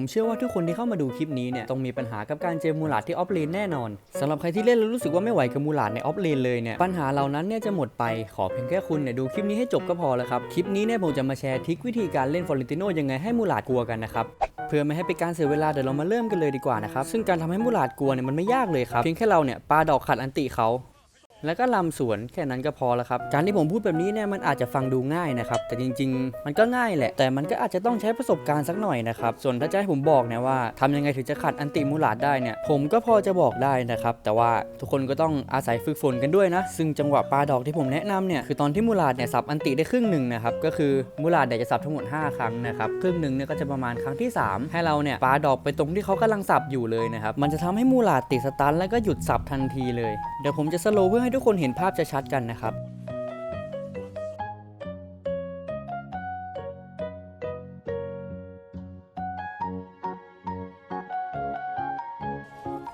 ผมเชื่อว่าทุกคนที่เข้ามาดูคลิปนี้เนี่ยต้องมีปัญหากับการเจอมูลาดที่ออฟเลนแน่นอนสำหรับใครที่เล่นแล้วรู้สึกว่าไม่ไหวกับมูลาดในออฟเลนเลยเนี่ยปัญหาเหล่านั้นเนี่ยจะหมดไปขอเพียงแค่คุณเนี่ยดูคลิปนี้ให้จบก็พอแล้วครับคลิปนี้เนี่ยผมจะมาแชร์ทิควิธีการเล่นฟอร์เรนติโนยังไงให้มูลาดกลัวกันนะครับเพื่อไม่ให้เป็นการเสียเวลาเดี๋ยวเรามาเริ่มกันเลยดีกว่านะครับซึ่งการทำให้มูลาดกลัวเนี่ยมันไม่ยากเลยครับเพียงแค่เราเนี่ยปาดอกขัดอันติเขา แล้วก็ลำสวนแค่นั้นก็พอแล้วครับ การที่ผมพูดแบบนี้เนี่ยมันอาจจะฟังดูง่ายนะครับ แต่จริง ๆ มันก็ง่ายแหละ แต่มันก็อาจจะต้องใช้ประสบการณ์สักหน่อยนะครับ ส่วนถ้าจะให้ผมบอกเนี่ยว่าทำยังไงถึงจะขัดอันติมูลาดได้เนี่ย ผมก็พอจะบอกได้นะครับ แต่ว่าทุกคนก็ต้องอาศัยฝึกฝนกันด้วยนะ ซึ่งจังหวะปาดอกที่ผมแนะนำเนี่ยคือตอนที่มูลาดเนี่ยสับอันติได้ครึ่งหนึ่งนะครับ ก็คือมูลาดเนี่ยจะสับทั้งหมด 5 ครั้งนะครับครึ่งหนึ่งเนี่ยก็จะประมาณครั้งที่ 3 ให้เราเนี่ยปาดอกไปตรงที่เขากำลังสับอยู่เลยนะครับมันจะทำให้มูลาดติดสตันแล้วก็หยุดสับทันทีเลยเดี๋ยวผมจะสโลว์เพื่อให้ทุกคนเห็นภาพชัดๆกันนะครับ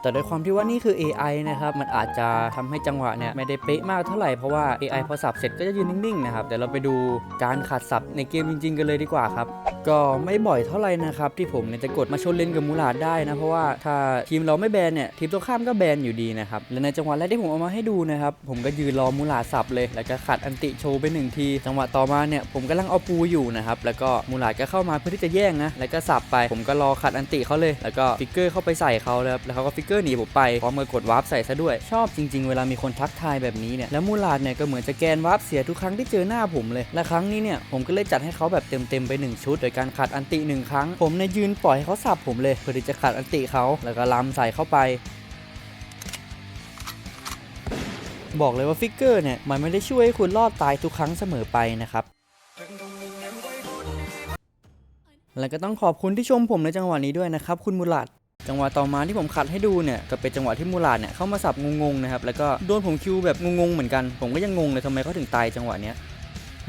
แต่ด้วยความที่ว่านี่คือ AI นะครับ มันอาจจะทำให้จังหวะเนี่ยไม่ได้เป๊ะมากเท่าไหร่ เพราะว่า AI พอสับเสร็จก็จะยืนนิ่งๆนะครับ เดี๋ยวเราไปดูการขัดสับในเกมจริง ๆ กันเลยดีกว่าครับ ก็ไม่บ่อยเท่าไหร่นะครับ ที่ผมเนี่ยจะกดมาชนเลนกับมูลาดได้นะเพราะว่าถ้าทีมเราไม่แบนเนี่ยทีมตรงข้ามก็แบนอยู่ดีนะครับและในจังหวะแรกที่ผมเอามาให้ดูนะครับผมก็ยืนรอมูลาดสับเลย แล้วก็ขัดอันติโชว์ไปหนึ่งทีจังหวะต่อมาเนี่ยผมกำลังเอาปูอยู่นะครับแล้วก็มูลาดก็เข้ามาเพื่อที่จะแย่งนะแล้วก็สับไป ผมก็รอขัดอันติเขาเลย แล้วก็ฟิกเกอร์เข้าไปใส่เขาแล้วแล้วเขาก็ฟิกเกอร์หนีผมไปพร้อมกับกดวาร์ปใส่ซะด้วยชอบจริง ๆ เวลามีคนทักทายแบบนี้เนี่ยแล้วมูลาดเนี่ยก็เหมือนจะแกนวาร์ปเสียทุกครั้งที่เจอหน้าผมเลยและครั้งนี้เนี่ยผมก็เลยจัดให้เขาแบบเต็มๆไปหนึ่งชุดโดยการขัดอันติหนึ่งครั้ง ผมเนี่ยยืนปล่อยให้เขาสับผมเลยเพื่อที่จะขัดอันติเขาแล้วก็ล้ำใส่เข้าไป บอกเลยว่าฟิกเกอร์เนี่ยมันไม่ได้ช่วยให้คุณรอดตายทุกครั้งเสมอไปนะครับแล้วก็ต้องขอบคุณที่ชมผมในจังหวะนี้ด้วยนะครับคุณมูลาดจังหวะต่อมาที่ผมขัดให้ดูเนี่ยก็เป็นจังหวะที่มูลาดเนี่ยเข้ามาสับงงๆนะครับแล้วก็โดนผมคิวแบบงงๆเหมือนกัน ผมก็ยังงงเลยทำไมเขาถึงตายจังหวะเนี้ย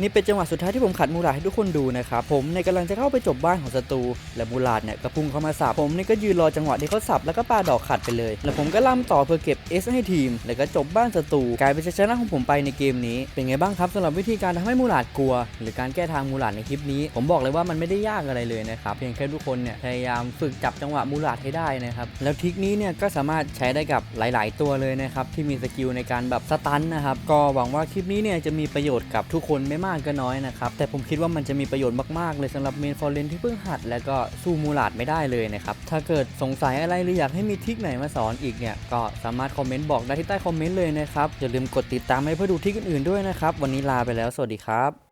นี่เป็นจังหวะสุดท้ายที่ผมขัดมูลาดให้ทุกคนดูนะครับผมในกำลังจะเข้าไปจบบ้านของศัตรูและมูลาดเนี่ยก็พุ่งเข้ามาสับผมนี่ก็ยืนรอจังหวะที่เขาสับแล้วก็ปาดอกขัดไปเลย แล้วผมก็ล่ำต่อเพื่อเก็บ S ให้ทีม แล้วก็จบบ้านศัตรูกลายเป็นชนะของผมไปในเกมนี้ เป็นไงบ้างครับสำหรับวิธีการทำให้มูลาดกลัว หรือการแก้ทางมูลาดในคลิปนี้ ผมบอกเลยว่ามันไม่ได้ยากอะไรเลยนะครับเพียงแค่ทุกคนเนี่ยพยายามฝึกจับจังหวะมูลาดให้ได้นะครับแล้วทริคนี้เนี่ยก็สามารถใช้ได้กับหลาย ๆ ตัวเลยนะครับที่มีสกิลในการแบบสตันนะครับก็หวังว่าคลิปนี้เนี่ยจะมีประโยชน์กับทุกคนไม่มากก็น้อยนะครับ แต่ผมคิดว่ามันจะมีประโยชน์มากๆเลยสำหรับเมนฟอร์เรนที่เพิ่งหัด แล้วก็สู้มูลาดไม่ได้เลยนะครับ ถ้าเกิดสงสัยอะไรหรืออยากให้มีทิกไหนมาสอนอีกเนี่ย ก็สามารถคอมเมนต์บอกได้ที่ใต้คอมเมนต์เลยนะครับ อย่าลืมกดติดตามให้เพื่อดูทิกอื่นๆด้วยนะครับ วันนี้ลาไปแล้ว สวัสดีครับ